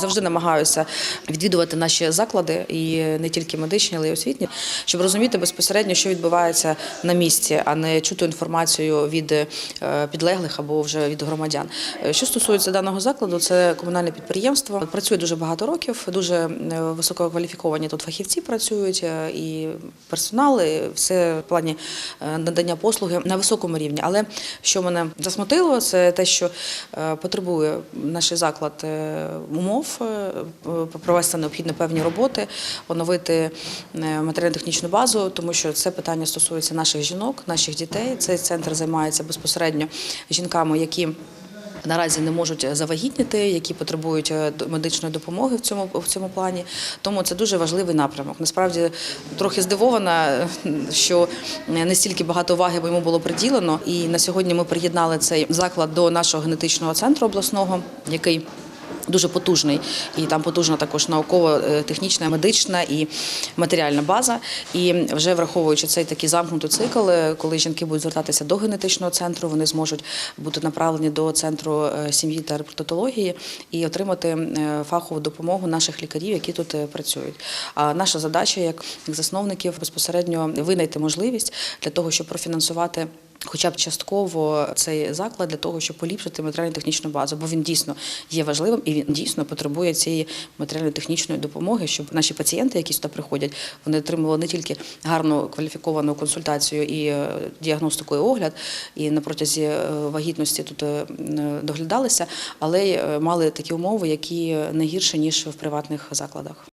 Завжди намагаюся відвідувати наші заклади, і не тільки медичні, але й освітні, щоб розуміти безпосередньо, що відбувається на місці, а не чути інформацію від е, підлеглих або вже від громадян. Е, Що стосується даного закладу, це комунальне підприємство. Працює дуже багато років, дуже е, висококваліфіковані тут фахівці працюють і персонал, і все в плані надання послуги на високому рівні. Але що мене засмутило, це те, що потребує наш заклад умов, е, провести необхідно певні роботи, оновити е, матеріально-технічну базу, тому що це питання стосується наших жінок, наших дітей. Цей центр займається безпосередньо жінками, які Наразі не можуть завагітніти, які потребують е, медичної допомоги в цьому в цьому плані. Тому це дуже важливий напрямок. Насправді трохи здивована, що не стільки багато уваги йому було приділено. І на сьогодні ми приєднали цей заклад до нашого генетичного центру обласного, який Дуже потужний, і там потужна також науково-технічна, медична і матеріальна база. І вже враховуючи цей такий замкнутий цикл, е, коли жінки будуть звертатися до генетичного центру, вони зможуть бути направлені до центру е, сім'ї та репродуктології і отримати е, фахову допомогу наших лікарів, які тут е, працюють. А наша задача як засновників безпосередньо винайти можливість для того, щоб профінансувати. Хоча б частково цей заклад для того, щоб поліпшити матеріально-технічну базу, бо він дійсно є важливим і він дійсно потребує цієї матеріально-технічної допомоги, щоб наші пацієнти, які сюди приходять, вони отримували не тільки гарну кваліфіковану консультацію і е, діагностику і огляд, і на протязі е, вагітності тут е, доглядалися, але й мали такі умови, які не гірше ніж в приватних закладах.